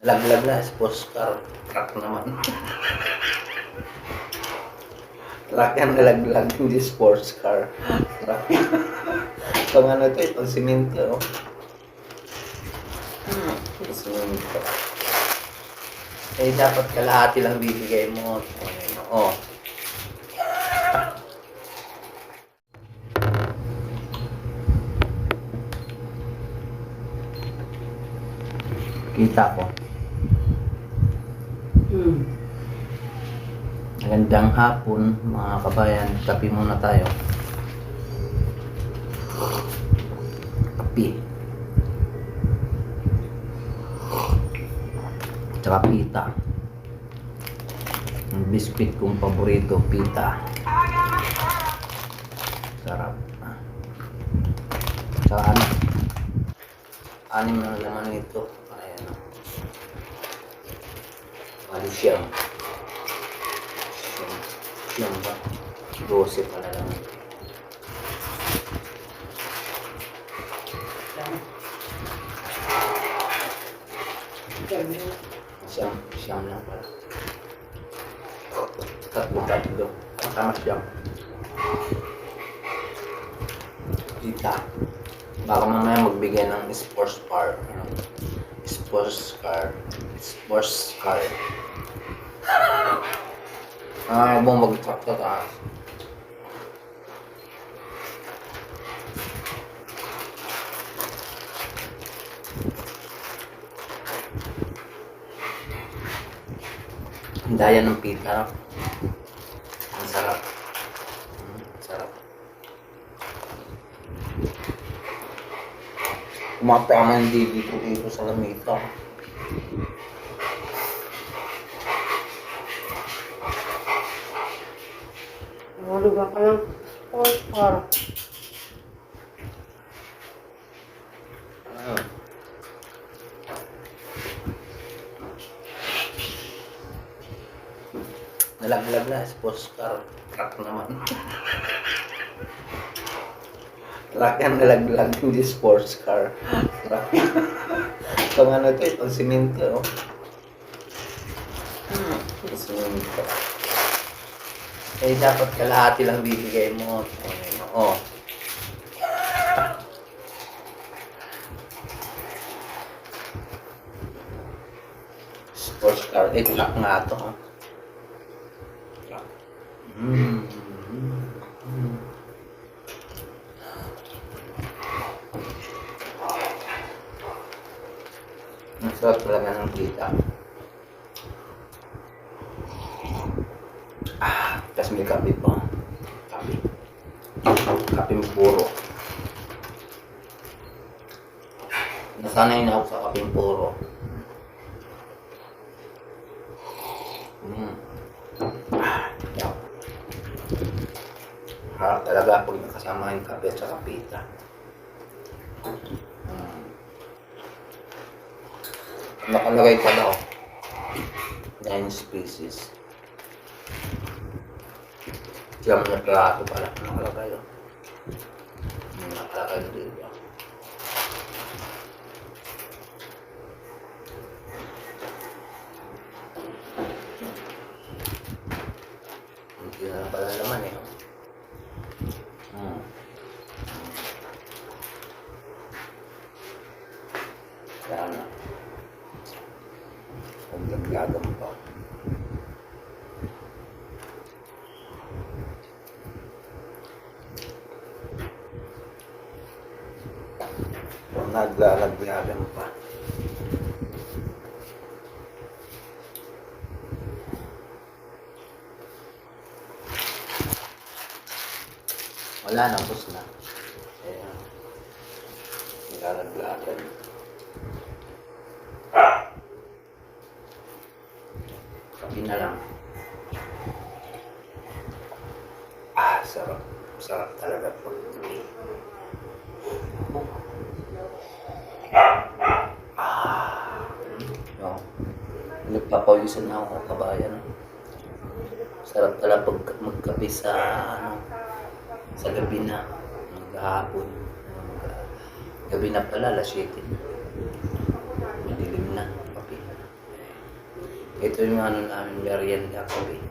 Laglag na, sports car. Truck naman. Truck yan nalaglag, hindi sports car. Truck. Pang ano to, eh, pang simento. Oh. Pang simento. Eh, dapat kalahati lang bibigay mo. Oh. Kita ko. Hmm. Magandang hapon mga kabayan. Kapi muna tayo. Kapi. Tsaka pita. Ang biscuit kong paborito, pita. Sarap. Tsaka ano? Anim na naman ito. Ayan. oh. Malusyang. Siyam. Siyam ba? Dose pala lang. Siyam. Siyam lang pala. Tatlo, tatlo. Kasama siyam. Kita. Baka mamaya magbigay ng sports car. Ano? Sports car. Sports car. Ah, bang mag-truck sa taas. Ang daya ng pita. Ang sarap. Mm, sarap. Kumapama hindi dito dito sa lamita. Naluga ka ng. Ah. Nalaglag na, sports car. Truck naman. Truck yan nalaglag, hindi sports car. Truck. Pang ano to, eh, pang simento. Oh. Hmm, pang simento. Eh, dapat kalahati lang bibigay mo. Oh. Sports car. Eh, truck nga to. oh. Truck. Mm. Mm. Ang sarap talaga ng kita. Ah, tapos may kape pa. Kape. Kape puro. Nasanay na ako sa kape puro. Mm. Harap talaga pag nakasama yung kape at saka pita. Mm. Nakalagay pa daw. Nine species. Siyam na plato pala. Nakalagay Nakalagay dito. Hindi na pala naman eh. Hmm. Kaya na. Ang dagdagan pa. Naglalaglagan pa. Wala na, bus na. Ayan. Naglalaglagan. Kapi na lang. Ah, sarap. Sarap talaga po. Ah. No. Nagpapawisan na ako kabayan. Sarap talaga pag magkape sa ano, sa gabi na, maghapon. Gabi na pala, alas 7 na. Madilim na, kape. Ito yung ano namin, merienda eh.